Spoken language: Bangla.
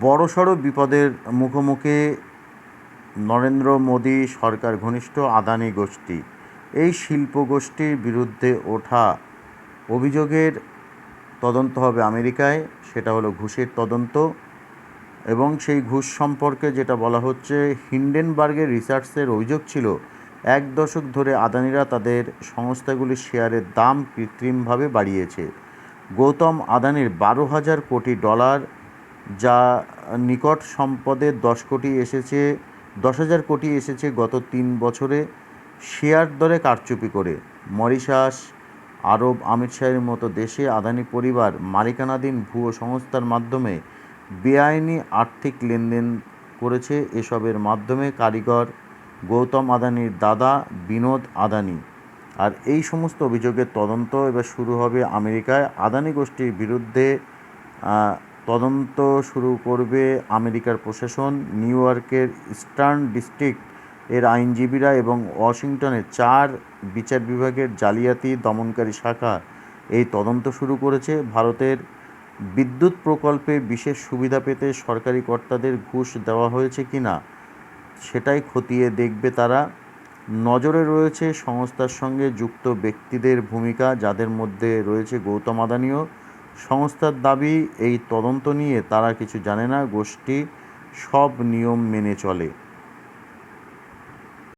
বড়সড় বিপদের মুখোমুখি নরেন্দ্র মোদী সরকার ঘনিষ্ঠ আদানি গোষ্ঠী। এই শিল্প গোষ্ঠীর বিরুদ্ধে ওঠা অভিযোগের তদন্ত হবে আমেরিকায়, সেটা হলো ঘুষের তদন্ত। এবং সেই ঘুষ সম্পর্কে যেটা বলা হচ্ছে, হিন্ডেনবার্গের রিসার্চের অভিযোগ ছিল, এক দশক ধরে আদানিরা তাদের সংস্থাগুলির শেয়ারের দাম কৃত্রিমভাবে বাড়িয়েছে। গৌতম আদানির বারো হাজার কোটি ডলার যা নিকট সম্পদের দশ কোটি এসেছে, দশ হাজার কোটি এসেছে গত তিন বছরে। শেয়ার দরে কারচুপি করে। মরিশাস, আরব আমিরশাহের মতো দেশে আদানি পরিবার, মালিকানাধীন ভুয়ো সংস্থার মাধ্যমে বেআইনি আর্থিক লেনদেন করেছে। এসবের মাধ্যমে কারিগর গৌতম আদানির দাদা বিনোদ আদানি। আর এই সমস্ত অভিযোগের তদন্ত এবার শুরু হবে আমেরিকায়। আদানি গোষ্ঠীর বিরুদ্ধে তদন্ত শুরু করবে আমেরিকার প্রশাসন, নিউ ইয়র্কের ইস্টার্ন ডিস্ট্রিক্ট এর আইনজীবীরা এবং ওয়াশিংটনের চার বিচার বিভাগের জালিয়াতি দমনকারী শাখা। এই তদন্ত শুরু করেছে ভারতের বিদ্যুৎ প্রকল্পে বিশেষ সুবিধা পেতে সরকারি কর্তাদের ঘুষ দেওয়া হয়েছে কি না সেটাই খতিয়ে দেখবে তারা। নজরে রয়েছে সংস্থার সঙ্গে যুক্ত ব্যক্তিদের ভূমিকা, যাদের মধ্যে রয়েছে গৌতম আদানিও। সংস্থার দাবি এই তদন্ত নিয়ে তারা কিছু জানে না। গোষ্ঠী সব নিয়ম মেনে চলে।